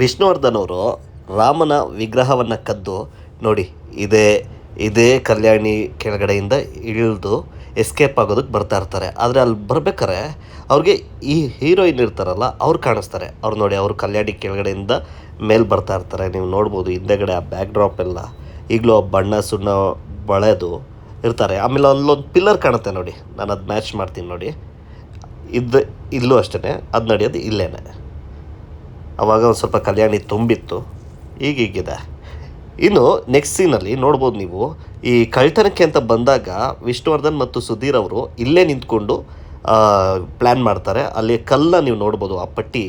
ವಿಷ್ಣುವರ್ಧನ್ ಅವರು ರಾಮನ ವಿಗ್ರಹವನ್ನು ಕದ್ದು ನೋಡಿ, ಇದೇ ಇದೇ ಕಲ್ಯಾಣಿ ಕೆಳಗಡೆಯಿಂದ ಇಳಿದು ಎಸ್ಕೇಪ್ ಆಗೋದಕ್ಕೆ ಬರ್ತಾ ಇರ್ತಾರೆ. ಆದರೆ ಅಲ್ಲಿ ಬರ್ಬೇಕಾರೆ ಅವ್ರಿಗೆ ಈ ಹೀರೋಯಿನ್ ಇರ್ತಾರಲ್ಲ, ಅವ್ರು ಕಾಣಿಸ್ತಾರೆ. ಅವ್ರು ನೋಡಿ, ಅವರು ಕಲ್ಯಾಣಿ ಕೆಳಗಡೆಯಿಂದ ಮೇಲೆ ಬರ್ತಾ ಇರ್ತಾರೆ. ನೀವು ನೋಡ್ಬೋದು, ಹಿಂದೆಗಡೆ ಆ ಬ್ಯಾಕ್ ಡ್ರಾಪ್ ಎಲ್ಲ, ಈಗಲೂ ಆ ಬಣ್ಣ ಸುಣ್ಣ ಬಳೆದು ಇರ್ತಾರೆ. ಆಮೇಲೆ ಅಲ್ಲೊಂದು ಪಿಲ್ಲರ್ ಕಾಣುತ್ತೆ ನೋಡಿ ನಾನು ಅದು ಮ್ಯಾಚ್ ಮಾಡ್ತೀನಿ ನೋಡಿ. ಇದು, ಇಲ್ಲೂ ಅಷ್ಟೇ ಅದು ನಡೆಯೋದು ಇಲ್ಲೇನೆ. ಅವಾಗ ಒಂದು ಸ್ವಲ್ಪ ಕಲ್ಯಾಣಿ ತುಂಬಿತ್ತು. ಈಗೀಗಿದೆ ಇನ್ನು ನೆಕ್ಸ್ಟ್ ಸೀನಲ್ಲಿ ನೋಡ್ಬೋದು ನೀವು, ಈ ಕಳ್ತನಕ್ಕೆ ಅಂತ ಬಂದಾಗ ವಿಷ್ಣುವರ್ಧನ್ ಮತ್ತು ಸುಧೀರ್ ಅವರು ಇಲ್ಲೇ ನಿಂತ್ಕೊಂಡು ಪ್ಲ್ಯಾನ್ ಮಾಡ್ತಾರೆ. ಅಲ್ಲಿ ಕಲ್ಲ ನೀವು ನೋಡ್ಬೋದು, ಆ ಪಟ್ಟಿ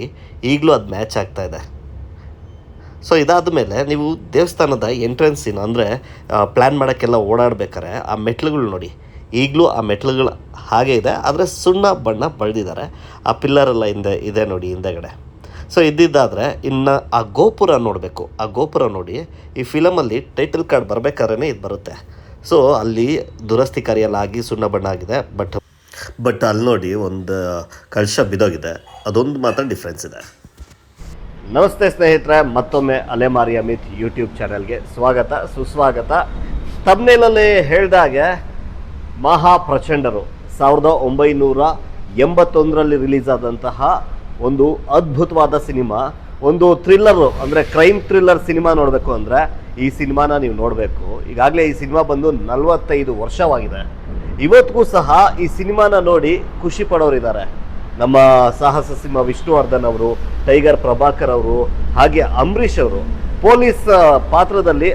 ಈಗಲೂ ಅದು ಮ್ಯಾಚ್ ಆಗ್ತಾ ಇದೆ. ಸೊ ಇದಾದ ಮೇಲೆ ನೀವು ದೇವಸ್ಥಾನದ ಎಂಟ್ರೆನ್ಸ್ ಏನು ಅಂದರೆ ಪ್ಲ್ಯಾನ್ ಮಾಡೋಕ್ಕೆಲ್ಲ ಓಡಾಡ್ಬೇಕಾರೆ ಆ ಮೆಟ್ಲುಗಳು ನೋಡಿ. ಈಗಲೂ ಆ ಮೆಟ್ಲುಗಳು ಹಾಗೆ ಇದೆ, ಆದರೆ ಸುಣ್ಣ ಬಣ್ಣ ಬಳ್ದಿದ್ದಾರೆ. ಆ ಪಿಲ್ಲರೆಲ್ಲ ಹಿಂದೆ, ಇದೆ ನೋಡಿ ಹಿಂದೆಗಡೆ. ಸೊ ಇದ್ದಿದ್ದಾದರೆ ಇನ್ನು ಆ ಗೋಪುರ ನೋಡಬೇಕು. ಆ ಗೋಪುರ ನೋಡಿ ಈ ಫಿಲಮಲ್ಲಿ ಟೈಟಲ್ ಕಾರ್ಡ್ ಬರಬೇಕಾದ್ರೆ ಇದು ಬರುತ್ತೆ. ಸೊ ಅಲ್ಲಿ ದುರಸ್ತಿ ಕಾರ್ಯಲ್ಲ ಆಗಿ ಸುಣ್ಣ ಬಣ್ಣ ಆಗಿದೆ ಬಟ್ ಬಟ್ ಅಲ್ಲಿ ನೋಡಿ ಒಂದು ಕಳಶ ಬಿದೋಗಿದೆ ಅದೊಂದು ಮಾತ್ರ ಡಿಫ್ರೆನ್ಸ್ ಇದೆ. ನಮಸ್ತೆ ಸ್ನೇಹಿತರೆ, ಮತ್ತೊಮ್ಮೆ ಅಲೆಮಾರಿ ಅಮಿತ್ ಯೂಟ್ಯೂಬ್ ಚಾನಲ್ಗೆ ಸ್ವಾಗತ, ಸುಸ್ವಾಗತ. ತಮ್ಮನೇಲಲ್ಲಿ ಹೇಳಿದಾಗೆ ಮಹಾಪ್ರಚಂಡರು ಸಾವಿರದ ಒಂಬೈನೂರ ಎಂಬತ್ತೊಂದರಲ್ಲಿ ರಿಲೀಸ್ ಆದಂತಹ ಒಂದು ಅದ್ಭುತವಾದ ಸಿನಿಮಾ, ಒಂದು ಥ್ರಿಲ್ಲರು, ಅಂದರೆ ಕ್ರೈಮ್ ಥ್ರಿಲ್ಲರ್ ಸಿನಿಮಾ ನೋಡಬೇಕು ಅಂದರೆ ಈ ಸಿನಿಮಾನ ನೀವು ನೋಡಬೇಕು. ಈಗಾಗಲೇ ಈ ಸಿನಿಮಾ ಬಂದು ನಲವತ್ತೈದು ವರ್ಷವಾಗಿದೆ. ಇವತ್ತಿಗೂ ಸಹ ಈ ಸಿನಿಮಾನ ನೋಡಿ ಖುಷಿ ಪಡೋರಿದ್ದಾರೆ. ನಮ್ಮ ಸಾಹಸ ಸಿಂಹ ವಿಷ್ಣುವರ್ಧನ್ ಅವರು, ಟೈಗರ್ ಪ್ರಭಾಕರ್ ಅವರು, ಹಾಗೆ ಅಂಬರೀಷ್ ಅವರು. ಪೊಲೀಸ್ ಪಾತ್ರದಲ್ಲಿ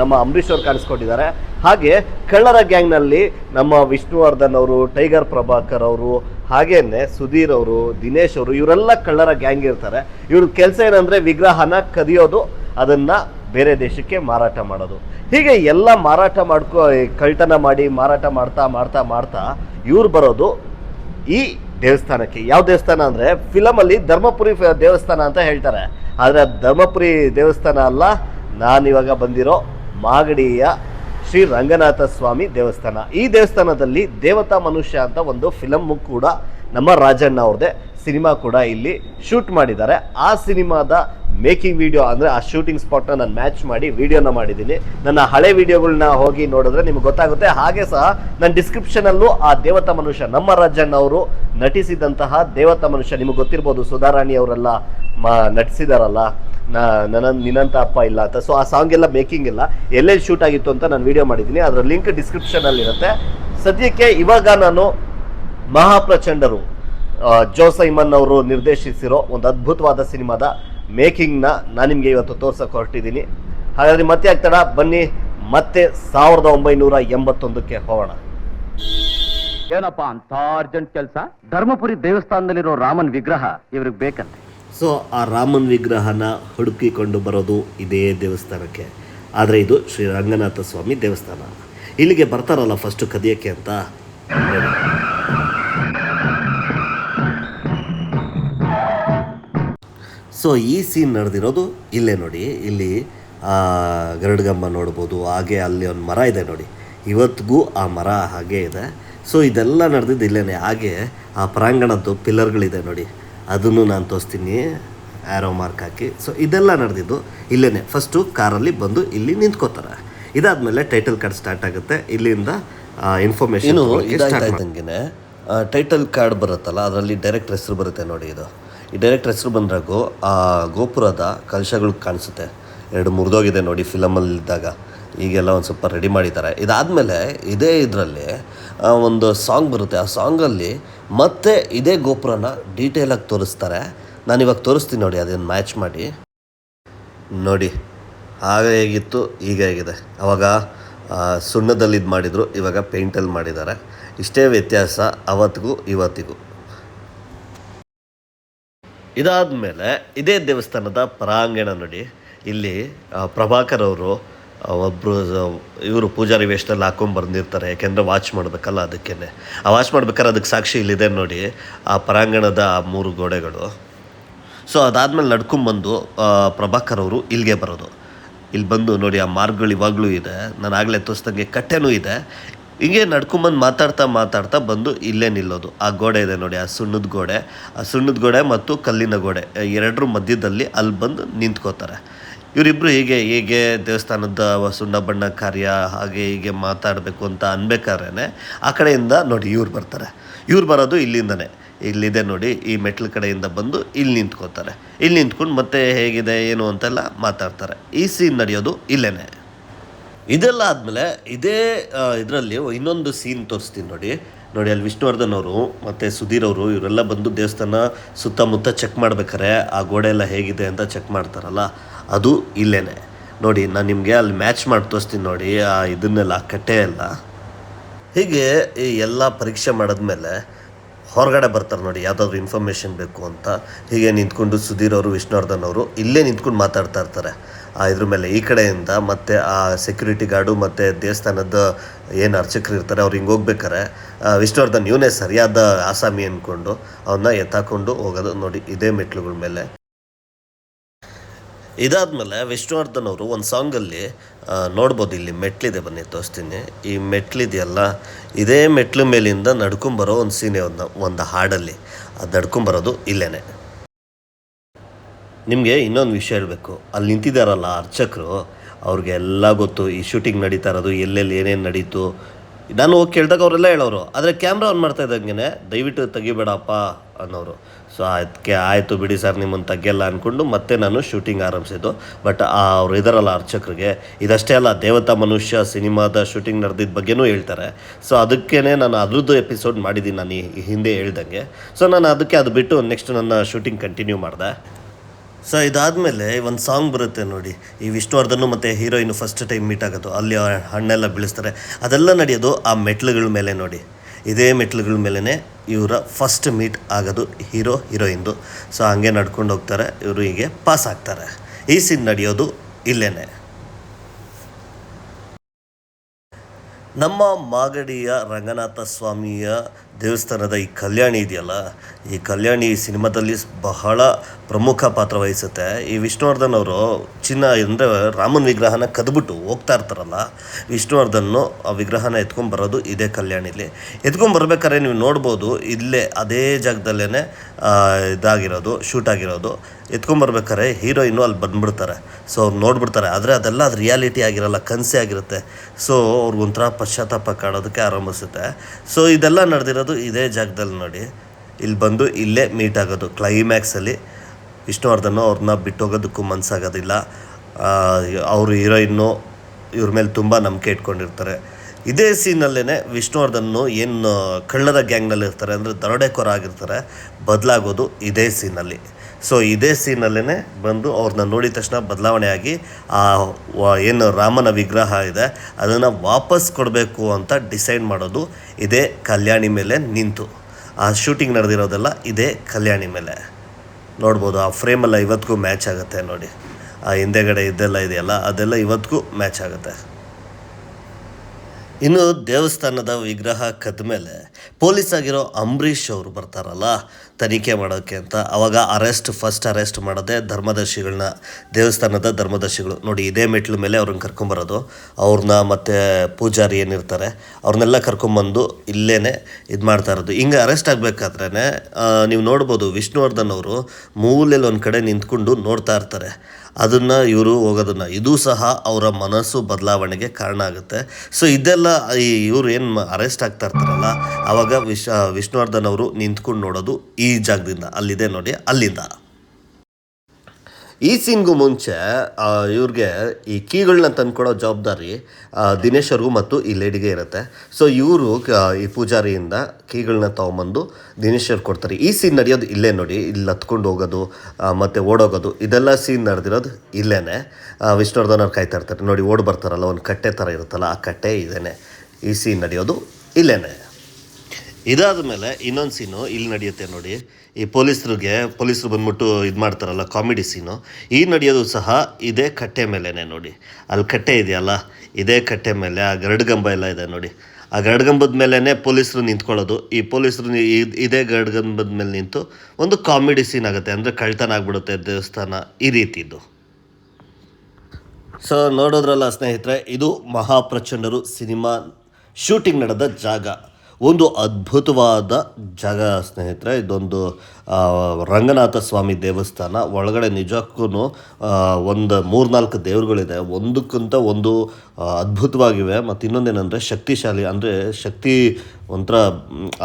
ನಮ್ಮ ಅಂಬರೀಷ್ ಅವರು ಕಾಣಿಸ್ಕೊಂಡಿದ್ದಾರೆ. ಹಾಗೆ ಕಳ್ಳರ ಗ್ಯಾಂಗ್ನಲ್ಲಿ ನಮ್ಮ ವಿಷ್ಣುವರ್ಧನ್ ಅವರು, ಟೈಗರ್ ಪ್ರಭಾಕರ್ ಅವರು ಹಾಗೇನೆ ಸುಧೀರ್ ಅವರು, ದಿನೇಶ್ ಅವರು, ಇವರೆಲ್ಲ ಕಳ್ಳರ ಗ್ಯಾಂಗ್ ಇರ್ತಾರೆ. ಇವ್ರ ಕೆಲಸ ಏನಂದ್ರೆ ವಿಗ್ರಹನ ಕದಿಯೋದು, ಅದನ್ನ ಬೇರೆ ದೇಶಕ್ಕೆ ಮಾರಾಟ ಮಾಡೋದು. ಹೀಗೆ ಎಲ್ಲ ಮಾರಾಟ ಮಾಡ್ಕೋ, ಕಳ್ತನ ಮಾಡಿ ಮಾರಾಟ ಮಾಡ್ತಾ ಮಾಡ್ತಾ ಮಾಡ್ತಾ ಇವ್ರು ಬರೋದು ಈ ದೇವಸ್ಥಾನಕ್ಕೆ. ಯಾವ ದೇವಸ್ಥಾನ ಅಂದರೆ ಫಿಲಮಲ್ಲಿ ಧರ್ಮಪುರಿ ದೇವಸ್ಥಾನ ಅಂತ ಹೇಳ್ತಾರೆ. ಆದರೆ ಧರ್ಮಪುರಿ ದೇವಸ್ಥಾನ ಅಲ್ಲ ನಾನಿವಾಗ ಬಂದಿರೋ ಮಾಗಡಿಯ ಶ್ರೀ ರಂಗನಾಥ ಸ್ವಾಮಿ ದೇವಸ್ಥಾನ. ಈ ದೇವಸ್ಥಾನದಲ್ಲಿ ದೇವತಾ ಮನುಷ್ಯ ಅಂತ ಒಂದು ಫಿಲಮ್ ಕೂಡ ನಮ್ಮ ರಾಜಣ್ಣ ಅವ್ರದ್ದೇ ಸಿನಿಮಾ ಕೂಡ ಇಲ್ಲಿ ಶೂಟ್ ಮಾಡಿದ್ದಾರೆ. ಆ ಸಿನಿಮಾದ ಮೇಕಿಂಗ್ ವಿಡಿಯೋ ಅಂದರೆ ಆ ಶೂಟಿಂಗ್ ಸ್ಪಾಟ್ನ ನಾನು ಮ್ಯಾಚ್ ಮಾಡಿ ವಿಡಿಯೋನ ಮಾಡಿದ್ದೀನಿ. ನನ್ನ ಹಳೆ ವಿಡಿಯೋಗಳನ್ನ ಹೋಗಿ ನೋಡಿದ್ರೆ ನಿಮ್ಗೆ ಗೊತ್ತಾಗುತ್ತೆ. ಹಾಗೆ ಸಹ ನನ್ನ ಡಿಸ್ಕ್ರಿಪ್ಷನಲ್ಲೂ ಆ ದೇವತಾ ಮನುಷ್ಯ, ನಮ್ಮ ರಾಜಣ್ಣ ಅವರು ನಟಿಸಿದಂತಹ ದೇವತಾ ಮನುಷ್ಯ ನಿಮಗೆ ಗೊತ್ತಿರ್ಬೋದು. ಸುಧಾರಾಣಿ ಅವರೆಲ್ಲ ಮ, ನಟಿಸಿದಾರಲ್ಲ. ನನ್ನ, ನಿನ್ನಂತ ಅಪ್ಪ ಇಲ್ಲ ಅಂತ. ಸೊ ಆ ಸಾಂಗ್ ಎಲ್ಲ ಮೇಕಿಂಗ್ ಇಲ್ಲ. ಎಲ್ಲೆಲ್ಲಿ ಶೂಟ್ ಆಗಿತ್ತು ಅಂತ ನಾನು ವಿಡಿಯೋ ಮಾಡಿದ್ದೀನಿ ಅದರ ಲಿಂಕ್ ಡಿಸ್ಕ್ರಿಪ್ಷನಲ್ಲಿ ಇರುತ್ತೆ. ಸದ್ಯಕ್ಕೆ ಇವಾಗ ನಾನು ಮಹಾಪ್ರಚಂಡರು ಜೋಸೈಮನ್ ಅವರು ನಿರ್ದೇಶಿಸಿರೋ ಒಂದು ಅದ್ಭುತವಾದ ಸಿನಿಮಾದ ಮೇಕಿಂಗ್ನ ನಾನು ನಿಮಗೆ ಇವತ್ತು ತೋರ್ಸಕ್ಕೆ ಹೊರಟಿದ್ದೀನಿ ಹಾಗಾದ್ರೆ ಮತ್ತೆ ಆಗ್ತಾಡ ಬನ್ನಿ, ಮತ್ತೆ ಸಾವಿರದ ಒಂಬೈನೂರ ಎಂಬತ್ತೊಂದಕ್ಕೆ ಹೋಗೋಣ. ಏನಪ್ಪ ಅಂತ ಅರ್ಜೆಂಟ್ ಕೆಲಸ? ಧರ್ಮಪುರಿ ದೇವಸ್ಥಾನದಲ್ಲಿರೋ ರಾಮನ್ ವಿಗ್ರಹ ಇವ್ರಿಗೆ ಬೇಕಂತೆ. ಸೊ ಆ ರಾಮನ್ ವಿಗ್ರಹನ ಹುಡುಕಿಕೊಂಡು ಬರೋದು ಇದೇ ದೇವಸ್ಥಾನಕ್ಕೆ. ಆದರೆ ಇದು ಶ್ರೀ ರಂಗನಾಥ ಸ್ವಾಮಿ ದೇವಸ್ಥಾನ. ಇಲ್ಲಿಗೆ ಬರ್ತಾರಲ್ಲ ಫಸ್ಟು ಕದಿಯಕ್ಕೆ ಅಂತ. ಸೊ ಈ ಸೀನ್ ನಡೆದಿರೋದು ಇಲ್ಲೇ ನೋಡಿ. ಇಲ್ಲಿ ಗರುಡಗಂಬ ನೋಡ್ಬೋದು, ಹಾಗೆ ಅಲ್ಲಿ ಒಂದು ಮರ ಇದೆ ನೋಡಿ. ಇವತ್ತಿಗೂ ಆ ಮರ ಹಾಗೆ ಇದೆ. ಸೊ ಇದೆಲ್ಲ ನಡೆದಿದ್ದು ಇಲ್ಲೇ ಹಾಗೆ ಆ ಪ್ರಾಂಗಣದ್ದು ಪಿಲ್ಲರ್ಗಳಿದೆ ನೋಡಿ. ಅದನ್ನು ನಾನು ತೋರಿಸ್ತೀನಿ. ಆ್ಯರೋ ಮಾರ್ಕ್ ಹಾಕಿ. ಸೊ ಇದೆಲ್ಲ ನಡೆದಿದ್ದು ಇಲ್ಲೇ ಫಸ್ಟು ಕಾರಲ್ಲಿ ಬಂದು ಇಲ್ಲಿ ನಿಂತ್ಕೋತಾರೆ. ಇದಾದಮೇಲೆ ಟೈಟಲ್ ಕಾರ್ಡ್ ಸ್ಟಾರ್ಟ್ ಆಗುತ್ತೆ. ಇಲ್ಲಿಂದ ಇನ್ಫಾರ್ಮೇಶನ್ ಇದ್ದಂಗೆ ಟೈಟಲ್ ಕಾರ್ಡ್ ಬರುತ್ತಲ್ಲ ಅದರಲ್ಲಿ ಡೈರೆಕ್ಟ್ ಹೆಸರು ಬರುತ್ತೆ ನೋಡಿ ಇದು. ಈ ಡೈರೆಕ್ಟ್ ಹೆಸರು ಬಂದ್ರಾಗು ಆ ಗೋಪುರದ ಕಲಶಗಳು ಕಾಣಿಸುತ್ತೆ. ಎರಡು ಮುರಿದೋಗಿದೆ ನೋಡಿ ಫಿಲಮಲ್ಲಿದ್ದಾಗ ಈಗೆಲ್ಲ ಒಂದು ಸ್ವಲ್ಪ ರೆಡಿ ಮಾಡಿದ್ದಾರೆ. ಇದಾದಮೇಲೆ ಇದೇ ಇದರಲ್ಲಿ ಒಂದು ಸಾಂಗ್ ಬರುತ್ತೆ. ಆ ಸಾಂಗಲ್ಲಿ ಮತ್ತೆ ಇದೇ ಗೋಪುರನ ಡೀಟೇಲಾಗಿ ತೋರಿಸ್ತಾರೆ. ನಾನು ಇವಾಗ ತೋರಿಸ್ತೀನಿ ನೋಡಿ ಅದನ್ನು ಮ್ಯಾಚ್ ಮಾಡಿ. ನೋಡಿ, ಆಗ ಹೇಗಿತ್ತು, ಈಗ ಹೇಗಿದೆ. ಅವಾಗ ಸುಣ್ಣದಲ್ಲಿ ಇದು ಮಾಡಿದರು, ಇವಾಗ ಪೇಂಟಲ್ಲಿ ಮಾಡಿದ್ದಾರೆ. ಇಷ್ಟೇ ವ್ಯತ್ಯಾಸ, ಅವತ್ತಿಗೂ ಇವತ್ತಿಗೂ. ಇದಾದ ಮೇಲೆ ಇದೇ ದೇವಸ್ಥಾನದ ಪರಾಂಗಣ ನೋಡಿ. ಇಲ್ಲಿ ಪ್ರಭಾಕರ್ ಅವರು ಒಬ್ಬರು ಇವರು ಪೂಜಾರಿ ವೇಷದಲ್ಲಿ ಹಾಕೊಂಡು ಬಂದಿರ್ತಾರೆ, ಯಾಕೆಂದರೆ ವಾಚ್ ಮಾಡಬೇಕಲ್ಲ ಅದಕ್ಕೇ ಆ ವಾಚ್ ಮಾಡ್ಬೇಕಾದ್ರೆ ಅದಕ್ಕೆ ಸಾಕ್ಷಿ ಇಲ್ಲಿದೆ ನೋಡಿ, ಆ ಪರಾಂಗಣದ ಮೂರು ಗೋಡೆಗಳು. ಸೊ ಅದಾದಮೇಲೆ ನಡ್ಕೊಂಬಂದು ಪ್ರಭಾಕರ್ ಅವರು ಇಲ್ಲಿಗೆ ಬರೋದು. ಇಲ್ಲಿ ಬಂದು ನೋಡಿ, ಆ ಮಾರ್ಗಗಳು ಇವಾಗಲೂ ಇದೆ. ನಾನು ಆಗಲೇ ತೋರಿಸ್ದಂಗೆ ಕಟ್ಟೆನೂ ಇದೆ. ಹಿಂಗೆ ನಡ್ಕೊಂಬಂದು ಮಾತಾಡ್ತಾ ಮಾತಾಡ್ತಾ ಬಂದು ಇಲ್ಲೇ ನಿಲ್ಲೋದು. ಆ ಗೋಡೆ ಇದೆ ನೋಡಿ, ಆ ಸುಣ್ಣದ ಗೋಡೆ. ಆ ಸುಣ್ಣದ ಗೋಡೆ ಮತ್ತು ಕಲ್ಲಿನ ಗೋಡೆ. ಎರಡರ ಮಧ್ಯದಲ್ಲಿ ಅಲ್ಲಿ ಬಂದು ನಿಂತ್ಕೋತಾರೆ. ಇವರಿಬ್ಬರು ಹೀಗೆ ಹೀಗೆ ದೇವಸ್ಥಾನದ ಸುಣ್ಣ ಬಣ್ಣ ಕಾರ್ಯ, ಹಾಗೆ ಹೀಗೆ ಮಾತಾಡಬೇಕು ಅಂತ ಅನ್ಬೇಕಾದ್ರೆ ಆ ಕಡೆಯಿಂದ ನೋಡಿ ಇವ್ರು ಬರ್ತಾರೆ. ಇವ್ರು ಬರೋದು ಇಲ್ಲಿಂದನೇ. ಇಲ್ಲಿದೆ ನೋಡಿ, ಈ ಮೆಟ್ಲ ಕಡೆಯಿಂದ ಬಂದು ಇಲ್ಲಿ ನಿಂತ್ಕೋತಾರೆ ಇಲ್ಲಿ ನಿಂತ್ಕೊಂಡು ಮತ್ತೆ ಹೇಗಿದೆ, ಏನು ಅಂತೆಲ್ಲ ಮಾತಾಡ್ತಾರೆ. ಈ ಸೀನ್ ನಡೆಯೋದು ಇಲ್ಲೇ ಇದೆಲ್ಲ ಆದಮೇಲೆ ಇದೇ ಇದರಲ್ಲಿ ಇನ್ನೊಂದು ಸೀನ್ ತೋರಿಸ್ತೀನಿ ನೋಡಿ. ನೋಡಿ, ಅಲ್ಲಿ ವಿಷ್ಣುವರ್ಧನ್ ಅವರು ಮತ್ತು ಸುಧೀರ್ ಅವರು, ಇವರೆಲ್ಲ ಬಂದು ದೇವಸ್ಥಾನ ಸುತ್ತಮುತ್ತ ಚೆಕ್ ಮಾಡ್ಬೇಕಾರೆ ಆ ಗೋಡೆ ಎಲ್ಲ ಹೇಗಿದೆ ಅಂತ ಚೆಕ್ ಮಾಡ್ತಾರಲ್ಲ ಅದು ಇಲ್ಲೇನೆ. ನೋಡಿ, ನಾನು ನಿಮಗೆ ಅಲ್ಲಿ ಮ್ಯಾಚ್ ಮಾಡಿ ತೋರಿಸ್ತೀನಿ ನೋಡಿ, ಆ ಇದನ್ನೆಲ್ಲ ಕಟ್ಟೆ ಎಲ್ಲ. ಹೀಗೆ ಈ ಎಲ್ಲ ಪರೀಕ್ಷೆ ಮಾಡಿದ್ಮೇಲೆ ಹೊರಗಡೆ ಬರ್ತಾರೆ ನೋಡಿ, ಯಾವುದಾದ್ರು ಇನ್ಫಾರ್ಮೇಷನ್ ಬೇಕು ಅಂತ. ಹೀಗೆ ನಿಂತ್ಕೊಂಡು ಸುಧೀರ್ ಅವರು, ವಿಷ್ಣುವರ್ಧನ್ ಅವರು ಇಲ್ಲೇ ನಿಂತ್ಕೊಂಡು ಮಾತಾಡ್ತಾ ಇರ್ತಾರೆ. ಆ ಇದ್ರ ಮೇಲೆ ಈ ಕಡೆಯಿಂದ ಮತ್ತು ಆ ಸೆಕ್ಯೂರಿಟಿ ಗಾರ್ಡು ಮತ್ತು ದೇವಸ್ಥಾನದ ಏನು ಅರ್ಚಕರು ಇರ್ತಾರೆ, ಅವ್ರು ಹಿಂಗೆ ಹೋಗ್ಬೇಕಾರೆ ವಿಷ್ಣುವರ್ಧನ್ ಇವನೇ ಸರಿಯಾದ ಆಸಾಮಿ ಅಂದ್ಕೊಂಡು ಅವನ್ನ ಎತ್ತಾಕೊಂಡು ಹೋಗೋದು ನೋಡಿ, ಇದೇ ಮೆಟ್ಲುಗಳ ಮೇಲೆ. ಇದಾದ್ಮೇಲೆ ವಿಷ್ಣುವರ್ಧನ್ ಅವರು ಒಂದು ಸಾಂಗಲ್ಲಿ ನೋಡ್ಬೋದು ಇಲ್ಲಿ ಮೆಟ್ಲಿದೆ ಬನ್ನಿ ತೋರಿಸ್ತೀನಿ. ಈ ಮೆಟ್ಲಿದೆಯಲ್ಲ, ಇದೇ ಮೆಟ್ಲು ಮೇಲಿಂದ ನಡ್ಕೊಂಬರೋ ಒಂದು ಸೀನೆ ಒಂದು ಒಂದು ಹಾಡಲ್ಲಿ. ಅದು ನಡ್ಕೊಂಬರೋದು ಇಲ್ಲೇನೆ. ನಿಮಗೆ ಇನ್ನೊಂದು ವಿಷಯ ಹೇಳಬೇಕು. ಅಲ್ಲಿ ನಿಂತಿದ್ದಾರಲ್ಲ ಅರ್ಚಕರು, ಅವ್ರಿಗೆ ಎಲ್ಲ ಗೊತ್ತು, ಈ ಶೂಟಿಂಗ್ ನಡೀತಾ ಇರೋದು, ಎಲ್ಲೆಲ್ಲಿ ಏನೇನು ನಡೀತು. ನಾನು ಹೋಗಿ ಕೇಳಿದಾಗ ಅವರೆಲ್ಲ ಹೇಳೋರು, ಆದರೆ ಕ್ಯಾಮ್ರಾ ಆನ್ ಮಾಡ್ತಾ ಇದ್ದಂಗೆ ದಯವಿಟ್ಟು ತೆಗಿಬೇಡಪ್ಪ ಅನ್ನೋರು. ಸೊ ಅದಕ್ಕೆ ಆಯಿತು ಬಿಡಿ ಸರ್ ನಿಮ್ಮನ್ನು ತಗ್ಗೆಲ್ಲ ಅಂದ್ಕೊಂಡು ಮತ್ತೆ ನಾನು ಶೂಟಿಂಗ್ ಆರಂಭಿಸಿದ್ದು. ಬಟ್ ಅವ್ರು ಇದರಲ್ಲ ಅರ್ಚಕರಿಗೆ, ಇದಷ್ಟೇ ಅಲ್ಲ, ದೇವತಾ ಮನುಷ್ಯ ಸಿನಿಮಾದ ಶೂಟಿಂಗ್ ನಡೆದಿದ್ದ ಬಗ್ಗೆನೂ ಹೇಳ್ತಾರೆ. ಸೊ ಅದಕ್ಕೇ ನಾನು ಅದ್ರದ್ದು ಎಪಿಸೋಡ್ ಮಾಡಿದ್ದೀನಿ ನಾನು ಈ ಹಿಂದೆ ಹೇಳ್ದಂಗೆ. ಸೊ ನಾನು ಅದಕ್ಕೆ ಅದು ಬಿಟ್ಟು ನೆಕ್ಸ್ಟ್ ನನ್ನ ಶೂಟಿಂಗ್ ಕಂಟಿನ್ಯೂ ಮಾಡಿದೆ. ಸೊ ಇದಾದಮೇಲೆ ಒಂದು ಸಾಂಗ್ ಬರುತ್ತೆ ನೋಡಿ. ಈ ವಿಷ್ಣುವರ್ಧನ್ ಮತ್ತು ಹೀರೋಯಿನ್ ಫಸ್ಟ್ ಟೈಮ್ ಮೀಟ್ ಆಗೋದು. ಅಲ್ಲಿ ಹಣ್ಣೆಲ್ಲ ಬೀಳಿಸ್ತಾರೆ. ಅದೆಲ್ಲ ನಡೆಯೋದು ಆ ಮೆಟ್ಲುಗಳ ಮೇಲೆ ನೋಡಿ. ಇದೇ ಮೆಟ್ಲುಗಳ ಮೇಲೇ ಇವರ ಫಸ್ಟ್ ಮೀಟ್ ಆಗೋದು ಹೀರೋ ಹೀರೋಯಿಂದು ಸೊ ಹಂಗೆ ನಡ್ಕೊಂಡು ಹೋಗ್ತಾರೆ, ಇವರು ಹೀಗೆ ಪಾಸ್ ಆಗ್ತಾರೆ. ಈ ಸೀನ್ ನಡೆಯೋದು ಇಲ್ಲೇ ನಮ್ಮ ಮಾಗಡಿಯ ರಂಗನಾಥ ಸ್ವಾಮಿಯ ದೇವಸ್ಥಾನದ ಈ ಕಲ್ಯಾಣಿ ಇದೆಯಲ್ಲ, ಈ ಕಲ್ಯಾಣಿ ಈ ಸಿನಿಮಾದಲ್ಲಿ ಬಹಳ ಪ್ರಮುಖ ಪಾತ್ರ ವಹಿಸುತ್ತೆ. ಈ ವಿಷ್ಣುವರ್ಧನ್ ಅವರು ಚಿನ್ನ ಅಂದರೆ ರಾಮನ ವಿಗ್ರಹನ ಕದ್ಬಿಟ್ಟು ಹೋಗ್ತಾ ಇರ್ತಾರಲ್ಲ, ವಿಷ್ಣುವರ್ಧನ್ನು ಆ ವಿಗ್ರಹನ ಎತ್ಕೊಂಬರೋದು ಇದೇ ಕಲ್ಯಾಣಿಲಿ. ಎತ್ಕೊಂಬರ್ಬೇಕಾದ್ರೆ ನೀವು ನೋಡ್ಬೋದು, ಇಲ್ಲೇ ಅದೇ ಜಾಗದಲ್ಲೇ ಇದಾಗಿರೋದು, ಶೂಟ್ ಆಗಿರೋದು. ಎತ್ಕೊಂಬರ್ಬೇಕಾದ್ರೆ ಹೀರೋಯಿನ್ನು ಅಲ್ಲಿ ಬಂದ್ಬಿಡ್ತಾರೆ. ಸೊ ಅವ್ರು ನೋಡ್ಬಿಡ್ತಾರೆ, ಆದರೆ ಅದೆಲ್ಲ ಅದು ರಿಯಾಲಿಟಿ ಆಗಿರಲ್ಲ, ಕನಸೇ ಆಗಿರುತ್ತೆ. ಸೊ ಅವ್ರಿಗೊಂಥರ ಪಶ್ಚಾತ್ತಾಪ ಕಾಣೋದಕ್ಕೆ ಆರಂಭಿಸುತ್ತೆ. ಸೊ ಇದೆಲ್ಲ ನಡೆದಿರೋದು ಇದೇ ಜಾಗದಲ್ಲಿ ನೋಡಿ. ಇಲ್ಲಿ ಬಂದು ಇಲ್ಲೇ ಮೀಟ್ ಆಗೋದು. ಕ್ಲೈಮ್ಯಾಕ್ಸಲ್ಲಿ ವಿಷ್ಣುವರ್ಧನ್ ಅವ್ರನ್ನ ಬಿಟ್ಟೋಗೋದಕ್ಕೂ ಮನಸ್ಸಾಗೋದಿಲ್ಲ ಅವರು ಹೀರೋಯಿನ್ನು ಇವ್ರ ಮೇಲೆ ತುಂಬ ನಂಬಿಕೆ ಇಟ್ಕೊಂಡಿರ್ತಾರೆ. ಇದೇ ಸೀನಲ್ಲೇ ವಿಷ್ಣುವರ್ಧನ್ನು ಏನು ಕಳ್ಳದ ಗ್ಯಾಂಗ್ನಲ್ಲಿ ಇರ್ತಾರೆ ಅಂದರೆ ದರೋಡೆಕೋರಾಗಿರ್ತಾರೆ ಬದಲಾಗೋದು ಇದೇ ಸೀನಲ್ಲಿ ಸೊ ಇದೇ ಸೀನಲ್ಲೇ ಬಂದು ಅವ್ರನ್ನ ನೋಡಿದ ತಕ್ಷಣ ಬದಲಾವಣೆಯಾಗಿ ಆ ಏನು ರಾಮನ ವಿಗ್ರಹ ಇದೆ, ಅದನ್ನು ವಾಪಸ್ ಕೊಡಬೇಕು ಅಂತ ಡಿಸೈಡ್ ಮಾಡೋದು ಇದೇ ಕಲ್ಯಾಣಿ ಮೇಲೆ ನಿಂತು. ಆ ಶೂಟಿಂಗ್ ನಡೆದಿರೋದೆಲ್ಲ ಇದೇ ಕಲ್ಯಾಣಿ ಮೇಲೆ. ನೋಡ್ಬೋದು, ಆ ಫ್ರೇಮೆಲ್ಲ ಇವತ್ತಿಗೂ ಮ್ಯಾಚ್ ಆಗುತ್ತೆ ನೋಡಿ. ಆ ಹಿಂದೆಗಡೆ ಇದೆಲ್ಲ ಇದೆಯಲ್ಲ, ಅದೆಲ್ಲ ಇವತ್ತಿಗೂ ಮ್ಯಾಚ್ ಆಗುತ್ತೆ. ಇನ್ನು ದೇವಸ್ಥಾನದ ವಿಗ್ರಹ ಕದ್ಮೇಲೆ ಪೊಲೀಸ್ ಆಗಿರೋ ಅಂಬರೀಷ್ ಅವರು ಬರ್ತಾರಲ್ಲ, ತನಿಖೆ ಮಾಡೋಕ್ಕೆ ಅಂತ. ಅವಾಗ ಅರೆಸ್ಟ್ ಫಸ್ಟ್ ಅರೆಸ್ಟ್ ಮಾಡೋದೇ ಧರ್ಮದರ್ಶಿಗಳನ್ನ ದೇವಸ್ಥಾನದ ಧರ್ಮದರ್ಶಿಗಳು. ನೋಡಿ, ಇದೇ ಮೆಟ್ಲ ಮೇಲೆ ಅವ್ರನ್ನ ಕರ್ಕೊಂಬರೋದು ಅವ್ರನ್ನ ಮತ್ತು ಪೂಜಾರಿ ಏನಿರ್ತಾರೆ, ಅವ್ರನ್ನೆಲ್ಲ ಕರ್ಕೊಂಬಂದು ಇಲ್ಲೇ ಇದು ಮಾಡ್ತಾ ಇರೋದು. ಹಿಂಗೆ ಅರೆಸ್ಟ್ ಆಗಬೇಕಾದ್ರೇ ನೀವು ನೋಡ್ಬೋದು ವಿಷ್ಣುವರ್ಧನ್ ಅವರು ಮೂಲೆಯಲ್ಲಿ ಒಂದು ಕಡೆ ನಿಂತ್ಕೊಂಡು ನೋಡ್ತಾ ಇರ್ತಾರೆ. ಅದನ್ನು ಇವರು ಹೋಗೋದನ್ನು. ಇದು ಸಹ ಅವರ ಮನಸ್ಸು ಬದಲಾವಣೆಗೆ ಕಾರಣ ಆಗುತ್ತೆ. ಸೊ ಇದೆಲ್ಲ ಈ ಇವರು ಏನು ಅರೆಸ್ಟ್ ಆಗ್ತಾ ಇರ್ತಾರಲ್ಲ ಆವಾಗ ವಿಶ್ ವಿಷ್ಣುವರ್ಧನ್ ಅವರು ನಿಂತ್ಕೊಂಡು ನೋಡೋದು ಈ ಜಾಗದಿಂದ. ಅಲ್ಲಿದೆ ನೋಡಿ, ಅಲ್ಲಿಂದ. ಈ ಸೀನ್ಗೂ ಮುಂಚೆ ಇವ್ರಿಗೆ ಈ ಕೀಗಳನ್ನ ತಂದುಕೊಡೋ ಜವಾಬ್ದಾರಿ ದಿನೇಶ್ವರಿಗೂ ಮತ್ತು ಈ ಲೇಡಿಗೆ ಇರುತ್ತೆ. ಸೊ ಇವರು ಈ ಪೂಜಾರಿಯಿಂದ ಕೀಗಳನ್ನ ತೊಗೊಂಬಂದು ದಿನೇಶ್ ಅವ್ರಿಗೆ ಕೊಡ್ತಾರೆ. ಈ ಸೀನ್ ನಡೆಯೋದು ಇಲ್ಲೇ ನೋಡಿ. ಇಲ್ಲಿ ಹತ್ಕೊಂಡು ಹೋಗೋದು ಮತ್ತು ಓಡೋಗೋದು, ಇದೆಲ್ಲ ಸೀನ್ ನಡೆದಿರೋದು ಇಲ್ಲೇ ವಿಷ್ಣುವರ್ಧನ್ ಅವ್ರು ಕಾಯ್ತಾ ನೋಡಿ, ಓಡ್ ಬರ್ತಾರಲ್ಲ, ಒಂದು ಕಟ್ಟೆ ಥರ ಇರುತ್ತಲ್ಲ, ಆ ಕಟ್ಟೆ ಇದೇನೆ. ಈ ಸೀನ್ ನಡೆಯೋದು ಇಲ್ಲೇನೆ. ಇದಾದ ಮೇಲೆ ಇನ್ನೊಂದು ಸೀನು ಇಲ್ಲಿ ನಡೆಯುತ್ತೆ ನೋಡಿ. ಈ ಪೊಲೀಸರಿಗೆ, ಪೊಲೀಸರು ಬಂದ್ಬಿಟ್ಟು ಇದು ಮಾಡ್ತಾರಲ್ಲ, ಕಾಮಿಡಿ ಸೀನು. ಈ ನಡೆಯೋದು ಸಹ ಇದೇ ಕಟ್ಟೆ ಮೇಲೇ ನೋಡಿ. ಅಲ್ಲಿ ಕಟ್ಟೆ ಇದೆಯಲ್ಲ, ಇದೇ ಕಟ್ಟೆ ಮೇಲೆ ಆ ಗರಡ್ಗಂಬ ಎಲ್ಲ ಇದೆ ನೋಡಿ. ಆ ಗರಡ್ಗಂಬದ ಮೇಲೇ ಪೊಲೀಸರು ನಿಂತ್ಕೊಳ್ಳೋದು. ಈ ಪೊಲೀಸರು ಇದೇ ಗರಡ್ಗಂಬದ ಮೇಲೆ ನಿಂತು ಒಂದು ಕಾಮಿಡಿ ಸೀನ್ ಆಗುತ್ತೆ. ಅಂದರೆ ಕಳ್ತನ ಆಗ್ಬಿಡುತ್ತೆ ದೇವಸ್ಥಾನ ಈ ರೀತಿದ್ದು ಸೊ ನೋಡೋದ್ರಲ್ಲ ಸ್ನೇಹಿತರೆ, ಇದು ಮಹಾಪ್ರಚಂಡರು ಸಿನಿಮಾ ಶೂಟಿಂಗ್ ನಡೆದ ಜಾಗ. ಒಂದು ಅದ್ಭುತವಾದ ಜಾಗ ಸ್ನೇಹಿತರೆ. ಇದೊಂದು ರಂಗನಾಥ ಸ್ವಾಮಿ ದೇವಸ್ಥಾನ ಒಳಗಡೆ ನಿಜಕ್ಕೂ ಒಂದು ಮೂರ್ನಾಲ್ಕು ದೇವರುಗಳಿದೆ. ಒಂದಕ್ಕಿಂತ ಒಂದು ಅದ್ಭುತವಾಗಿವೆ. ಮತ್ತು ಇನ್ನೊಂದೇನೆಂದರೆ ಶಕ್ತಿಶಾಲಿ, ಅಂದರೆ ಶಕ್ತಿ ಒಂಥರ,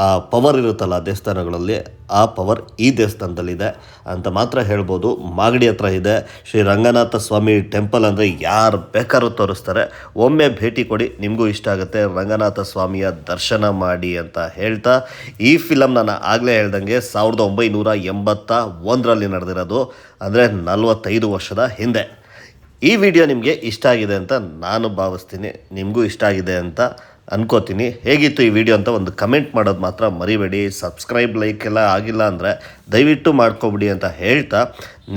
ಆ ಪವರ್ ಇರುತ್ತಲ್ಲ ದೇವಸ್ಥಾನಗಳಲ್ಲಿ, ಆ ಪವರ್ ಈ ದೇವಸ್ಥಾನದಲ್ಲಿದೆ ಅಂತ ಮಾತ್ರ ಹೇಳ್ಬೋದು. ಮಾಗಡಿ ಹತ್ರ ಇದೆ. ಶ್ರೀ ರಂಗನಾಥ ಸ್ವಾಮಿ ಟೆಂಪಲ್ ಅಂದರೆ ಯಾರು ಬೇಕಾದ್ರೂ ತೋರಿಸ್ತಾರೆ. ಒಮ್ಮೆ ಭೇಟಿ ಕೊಡಿ, ನಿಮಗೂ ಇಷ್ಟ ಆಗುತ್ತೆ. ರಂಗನಾಥ ಸ್ವಾಮಿಯ ದರ್ಶನ ಮಾಡಿ ಅಂತ ಹೇಳ್ತಾ, ಈ ಫಿಲಮ್ ನಾನು ಆಗಲೇ ಹೇಳ್ದಂಗೆ ಸಾವಿರದ ಒಂಬೈನೂರ ಎಂಬತ್ತ ಒಂದರಲ್ಲಿ ನಡೆದಿರೋದು, ಅಂದರೆ ನಲವತ್ತೈದು ವರ್ಷದ ಹಿಂದೆ. ಈ ವಿಡಿಯೋ ನಿಮಗೆ ಇಷ್ಟ ಆಗಿದೆ ಅಂತ ನಾನು ಭಾವಿಸ್ತೀನಿ. ನಿಮಗೂ ಇಷ್ಟ ಆಗಿದೆ ಅಂತ ಅನ್ಕೋತೀನಿ. ಹೇಗಿತ್ತು ಈ ವಿಡಿಯೋ ಅಂತ ಒಂದು ಕಮೆಂಟ್ ಮಾಡೋದು ಮಾತ್ರ ಮರಿಬೇಡಿ. ಸಬ್ಸ್ಕ್ರೈಬ್ ಲೈಕ್ ಎಲ್ಲ ಆಗಿಲ್ಲ ಅಂದರೆ ದಯವಿಟ್ಟು ಮಾಡ್ಕೊಬಿಡಿ ಅಂತ ಹೇಳ್ತಾ,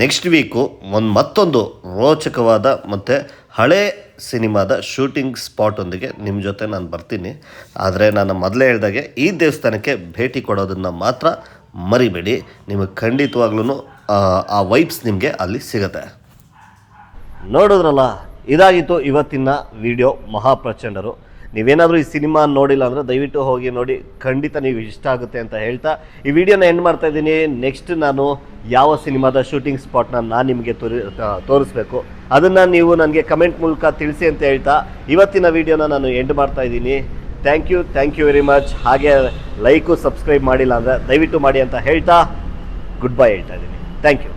ನೆಕ್ಸ್ಟ್ ವೀಕು ಒಂದು ಮತ್ತೊಂದು ರೋಚಕವಾದ ಮತ್ತು ಹಳೆ ಸಿನಿಮಾದ ಶೂಟಿಂಗ್ ಸ್ಪಾಟೊಂದಿಗೆ ನಿಮ್ಮ ಜೊತೆ ನಾನು ಬರ್ತೀನಿ. ಆದರೆ ನಾನು ಮೊದಲೇ ಹೇಳಿದಾಗೆ ಈ ದೇವಸ್ಥಾನಕ್ಕೆ ಭೇಟಿ ಕೊಡೋದನ್ನು ಮಾತ್ರ ಮರಿಬೇಡಿ. ನಿಮಗೆ ಖಂಡಿತವಾಗ್ಲೂ ಆ ವೈಬ್ಸ್ ನಿಮಗೆ ಅಲ್ಲಿ ಸಿಗುತ್ತೆ. ನೋಡಿದ್ರಲ್ಲ, ಇದಾಗಿತ್ತು ಇವತ್ತಿನ ವಿಡಿಯೋ ಮಹಾಪ್ರಚಂಡರು. ನೀವೇನಾದರೂ ಈ ಸಿನಿಮಾ ನೋಡಿಲ್ಲ ಅಂದರೆ ದಯವಿಟ್ಟು ಹೋಗಿ ನೋಡಿ. ಖಂಡಿತ ನೀವು ಇಷ್ಟ ಆಗುತ್ತೆ ಅಂತ ಹೇಳ್ತಾ, ಈ ವಿಡಿಯೋನ ಎಂಡ್ ಮಾಡ್ತಾ ಇದ್ದೀನಿ. ನೆಕ್ಸ್ಟ್ ನಾನು ಯಾವ ಸಿನಿಮಾದ ಶೂಟಿಂಗ್ ಸ್ಪಾಟ್ನ ನಾನು ನಿಮಗೆ ತೋರಿ ತೋರಿಸ್ಬೇಕು, ಅದನ್ನು ನೀವು ನನಗೆ ಕಮೆಂಟ್ ಮೂಲಕ ತಿಳಿಸಿ ಅಂತ ಹೇಳ್ತಾ, ಇವತ್ತಿನ ವಿಡಿಯೋನ ನಾನು ಎಂಡ್ ಮಾಡ್ತಾ ಇದ್ದೀನಿ. Thank you thank you very much ಹಾಗೆ ಲೈಕು ಸಬ್ಸ್ಕ್ರೈಬ್ ಮಾಡಿಲ್ಲ ಅಂದರೆ ದಯವಿಟ್ಟು ಮಾಡಿ ಅಂತ ಹೇಳ್ತಾ ಗುಡ್ ಬೈ ಹೇಳ್ತಾ ಇದ್ದೀನಿ. Thank you